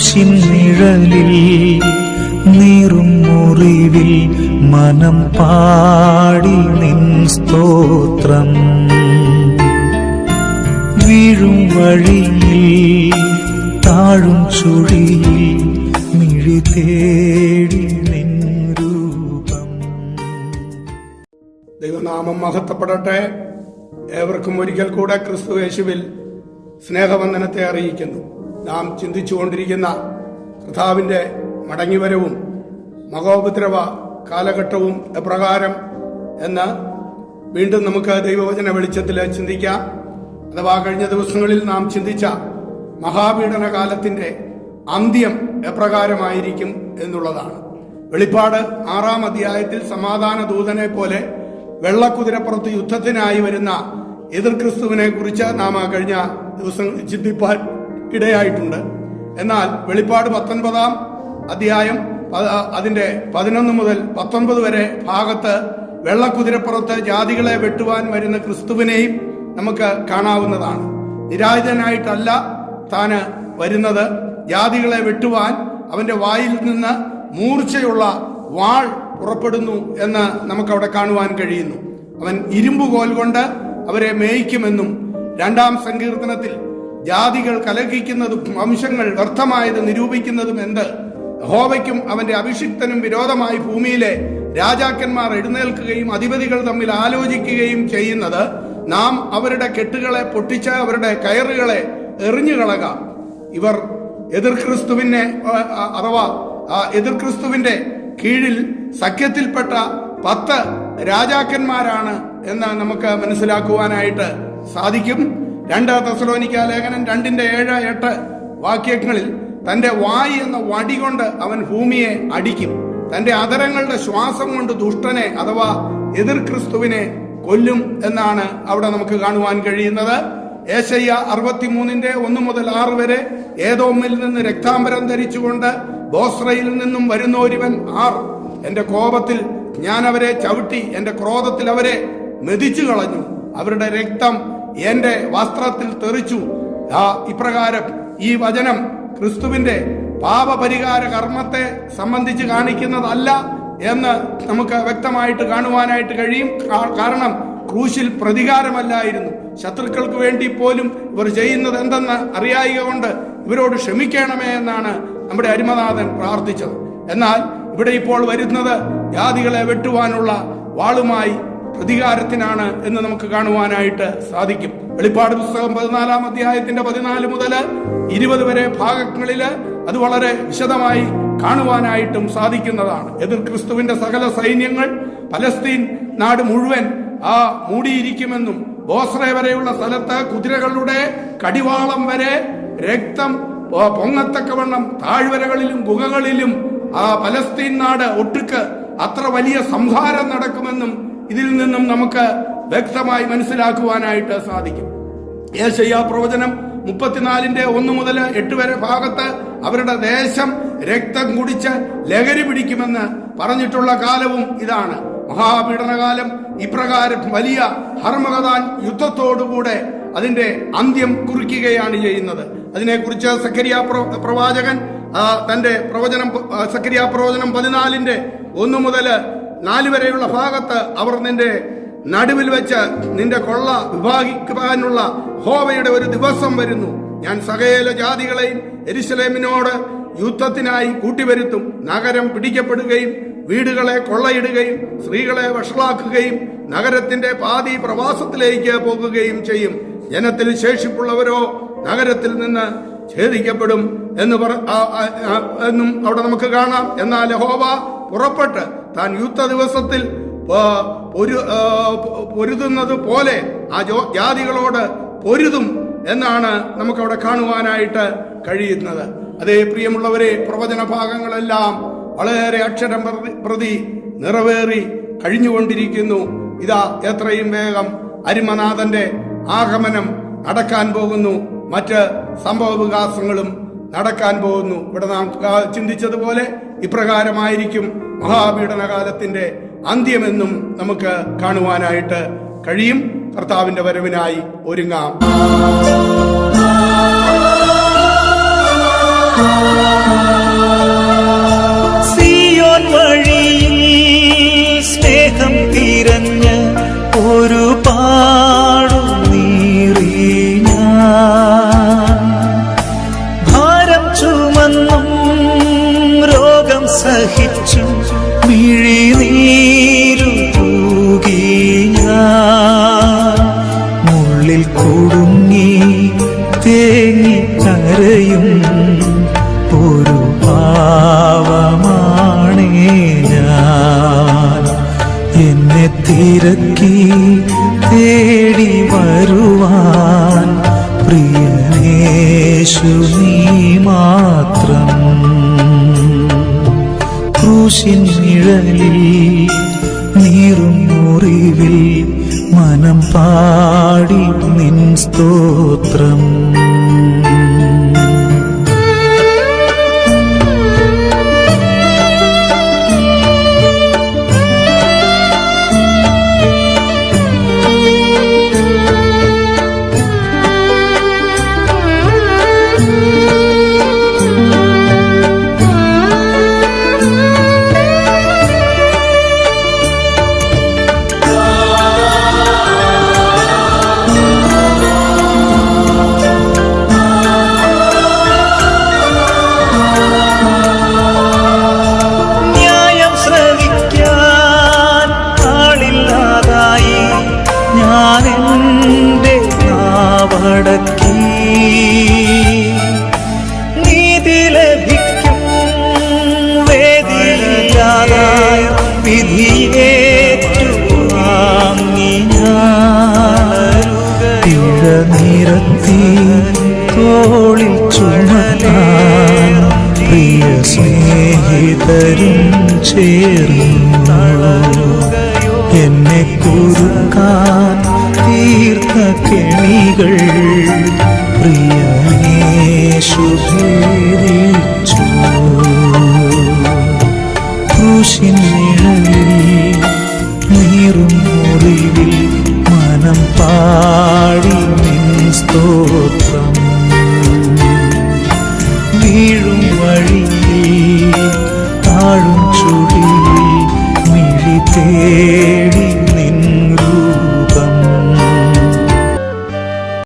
ക്രൂശിൻ നിഴലിൽ നീറും മുറിവിൽ മനം പാടി നിൻ സ്തോത്രം. വീഴും വഴിയിൽ താഴും ചുഴിയിൽ മിഴി തേടി ദൈവനാമം മഹത്തപ്പെടട്ടെ ഏവർക്കും ഒരിക്കൽ കൂടെ ക്രിസ്തു യേശുവിൽ സ്നേഹവന്ദനത്തെ അറിയിക്കുന്നു. നാം ചിന്തിച്ചുകൊണ്ടിരിക്കുന്ന കർത്താവിന്റെ മടങ്ങിവരവും മഹോപദ്രവ കാലഘട്ടവും എപ്രകാരം എന്ന് വീണ്ടും നമുക്ക് ദൈവവചന വെളിച്ചത്തിൽ ചിന്തിക്കാം. അഥവാ കഴിഞ്ഞ ദിവസങ്ങളിൽ നാം ചിന്തിച്ച മഹാപീഡന കാലത്തിന്റെ അന്ത്യം എപ്രകാരമായിരിക്കും എന്നുള്ളതാണ്. വെളിപ്പാട് ആറാം അധ്യായത്തിൽ സമാധാന ദൂതനെ പോലെ വെള്ളക്കുതിരപ്പുറത്ത് യുദ്ധത്തിനായി വരുന്ന എതിർ ക്രിസ്തുവിനെ കുറിച്ച് നാം കഴിഞ്ഞ ദിവസം ചിന്തിപ്പാൻ ഇടയായിട്ടുണ്ട്. എന്നാൽ വെളിപ്പാട് പത്തൊൻപതാം അധ്യായം അതിന്റെ പതിനൊന്ന് മുതൽ പത്തൊൻപത് വരെ ഭാഗത്ത് വെള്ളക്കുതിരപ്പുറത്ത് ജാതികളെ വെട്ടുവാൻ വരുന്ന ക്രിസ്തുവിനെയും നമുക്ക് കാണാവുന്നതാണ്. നിരായുധനായിട്ടല്ല താന് വരുന്നത്. ജാതികളെ വെട്ടുവാൻ അവന്റെ വായിൽ നിന്ന് മൂർച്ചയുള്ള വാൾ പുറപ്പെടുന്നു എന്ന് നമുക്കവിടെ കാണുവാൻ കഴിയുന്നു. അവൻ ഇരുമ്പ് കോൽ കൊണ്ട് അവരെ മേയിക്കുമെന്നും രണ്ടാം സങ്കീർത്തനത്തിൽ ജാതികൾ കലഹിക്കുന്നതും വംശങ്ങൾ വ്യർത്ഥമായത് നിരൂപിക്കുന്നതും എന്ത്? ഹോവയ്ക്കും അവന്റെ അഭിഷിക്തനും വിരോധമായി ഭൂമിയിലെ രാജാക്കന്മാർ എഴുന്നേൽക്കുകയും അധിപതികൾ തമ്മിൽ ആലോചിക്കുകയും ചെയ്യുന്നത് നാം അവരുടെ കെട്ടുകളെ പൊട്ടിച്ച് അവരുടെ കയറുകളെ എറിഞ്ഞു കളക. ഇവർ എതിർ ക്രിസ്തുവിനെ അഥവാ എതിർ ക്രിസ്തുവിന്റെ കീഴിൽ സഖ്യത്തിൽപ്പെട്ട പത്ത് രാജാക്കന്മാരാണ് എന്ന് നമുക്ക് മനസ്സിലാക്കുവാനായിട്ട് സാധിക്കും. രണ്ട് തെസലോനിക്ക ലേഖനം രണ്ടിന്റെ ഏഴ് എട്ട് വാക്യങ്ങളിൽ തന്റെ വായി എന്ന വടി കൊണ്ട് അവൻ ഭൂമിയെ അടിക്കും. തന്റെ അതരങ്ങളുടെ ശ്വാസം കൊണ്ട് ദുഷ്ടനെ അഥവാ എതിർ ക്രിസ്തുവിനെ കൊല്ലും എന്നാണ് അവിടെ നമുക്ക് കാണുവാൻ കഴിയുന്നത്. ഏശയ്യ അറുപത്തിമൂന്നിന്റെ ഒന്ന് മുതൽ ആറ് വരെ ഏതോമിൽ നിന്ന് രക്താംബരം ധരിച്ചുകൊണ്ട് ബോസ്രയിൽ നിന്നും വരുന്ന ഒരുവൻ ആർ. എന്റെ കോപത്തിൽ ഞാൻ അവരെ ചവിട്ടി എന്റെ ക്രോധത്തിൽ അവരെ മെതിച്ചു കളഞ്ഞു അവരുടെ രക്തം എന്റെ വസ്ത്രത്തിൽ തെറിച്ചു. ആ ഇപ്രകാരം ഈ വചനം ക്രിസ്തുവിന്റെ പാപപരിഹാര കർമ്മത്തെ സംബന്ധിച്ച് കാണിക്കുന്നതല്ല എന്ന് നമുക്ക് വ്യക്തമായിട്ട് കാണുവാനായിട്ട് കഴിയും. കാരണം ക്രൂശിൽ പ്രതികാരമല്ലായിരുന്നു. ശത്രുക്കൾക്ക് വേണ്ടി പോലും ഇവർ ചെയ്യുന്നത് എന്തെന്ന് അറിയായിക കൊണ്ട് ഇവരോട് ക്ഷമിക്കണമേ എന്നാണ് നമ്മുടെ അരിമനാഥൻ പ്രാർത്ഥിച്ചത്. എന്നാൽ ഇവിടെ ഇപ്പോൾ വരുന്നത് ജാതികളെ വെട്ടുവാനുള്ള വാളുമായി പ്രതികാരത്തിനാണ് എന്ന് നമുക്ക് കാണുവാനായിട്ട് സാധിക്കും. വെളിപ്പാട് പുസ്തകം പതിനാലാം അധ്യായത്തിന്റെ പതിനാല് മുതൽ ഇരുപത് വരെ ഭാഗങ്ങളിൽ അത് വളരെ വിശദമായി കാണുവാനായിട്ടും സാധിക്കുന്നതാണ്. എതിർ ക്രിസ്തുവിന്റെ സകല സൈന്യങ്ങൾ പലസ്തീൻ നാട് മുഴുവൻ ആ മൂടിയിരിക്കുമെന്നും ബോസ്ര വരെയുള്ള സ്ഥലത്ത് കുതിരകളുടെ കടിവാളം വരെ രക്തം പൊങ്ങത്തക്കവണ്ണം താഴ്വരകളിലും ഗുഹകളിലും ആ പലസ്തീൻ നാട് ഒട്ടുക്ക് അത്ര വലിയ സംഹാരം നടക്കുമെന്നും ഇതിൽ നിന്നും നമുക്ക് വ്യക്തമായി മനസ്സിലാക്കുവാനായിട്ട് സാധിക്കും. ഏശയ്യ പ്രവചനം മുപ്പത്തിനാലിന്റെ ഒന്ന് മുതൽ എട്ട് വരെ ഭാഗത്ത് അവരുടെ ദേശം രക്തം കുടിച്ച് ലഹരി പിടിക്കുമെന്ന് പറഞ്ഞിട്ടുള്ള കാലവും ഇതാണ്. മഹാപീഡനകാലം ഇപ്രകാരം വലിയ ഹർമകഥാൻ യുദ്ധത്തോടുകൂടെ അതിന്റെ അന്ത്യം കുറിക്കുകയാണ് ചെയ്യുന്നത്. അതിനെക്കുറിച്ച് സക്കരിയ പ്രവാചകൻ തന്റെ പ്രവചനം സക്കരിയ പ്രവചനം പതിനാലിന്റെ ഒന്ന് മുതൽ നാല് വരെയുള്ള ഭാഗത്ത് അവർ നിന്റെ നടുവിൽ വെച്ച് നിന്റെ കൊള്ള വിഭാഗിക്കാനുള്ള ഹോവയുടെ ഒരു ദിവസം വരുന്നു. ഞാൻ സകേല ജാതികളെയും എരിശലേമിനോട് യുദ്ധത്തിനായി കൂട്ടിവരുത്തും. നഗരം പിടിക്കപ്പെടുകയും വീടുകളെ കൊള്ളയിടുകയും സ്ത്രീകളെ വഷളാക്കുകയും നഗരത്തിന്റെ പാതി പ്രവാസത്തിലേക്ക് പോകുകയും ചെയ്യും. ജനത്തിൽ ശേഷിപ്പുള്ളവരോ നഗരത്തിൽ നിന്ന് ഛേദിക്കപ്പെടും എന്ന് പറ എന്നും അവിടെ നമുക്ക് കാണാം. എന്നാൽ ഹോവ പുറപ്പെട്ട് താൻ യുദ്ധ ദിവസത്തിൽ പൊരുതുന്നത് പോലെ ആ ജാതികളോട് പൊരുതും എന്നാണ് നമുക്കവിടെ കാണുവാനായിട്ട് കഴിയുന്നത്. അതേ പ്രിയമുള്ളവരെ പ്രവചന ഭാഗങ്ങളെല്ലാം വളരെ അക്ഷരം പ്രതി- നിറവേറി കഴിഞ്ഞുകൊണ്ടിരിക്കുന്നു. ഇതാ എത്രയും വേഗം അരിമനാഥന്റെ ആഗമനം നടക്കാൻ പോകുന്നു. മറ്റ് സംഭവ വികാസങ്ങളും നടക്കാൻ പോകുന്നു. ഇവിടെ നാം ചിന്തിച്ചതുപോലെ ഇപ്രകാരമായിരിക്കും. മഹാപീഡനകാലത്തിന്റെ അന്ത്യമെന്നും നമുക്ക് കാണുവാനായിട്ട് കഴിയും. കർത്താവിന്റെ വരവിനായി ഒരുങ്ങാം. സിയോൻ സ്നേഹം ഒരു പാടും ഭാരം ചുമന്നും രോഗം സഹിച്ചും മിഴിനീരു തൂകി ഞാൻ മുള്ളിൽ കുടുങ്ങി തേങ്ങി കരയും ഒരു പാവമാണേ ഞാൻ. എന്നെ തിരക്കി തേടി വരുവാൻ പ്രിയനേശു നീ മാത്രം ക്രൂശിൻ നിഴലിൽ നീറും മുറിവിൽ മനം പാടി നിൻ സ്തോത്രം. നിരത്തി തോളിൽ ചുമത്താൻ പ്രിയ സ്നേഹിതരും ചേർന്നു. എന്നെ കുറുക്കാൻ തീർത്ത കെണികൾ സ്തോത്രം വീഴും വഴി താഴും ചുടി മിഴിത്തേ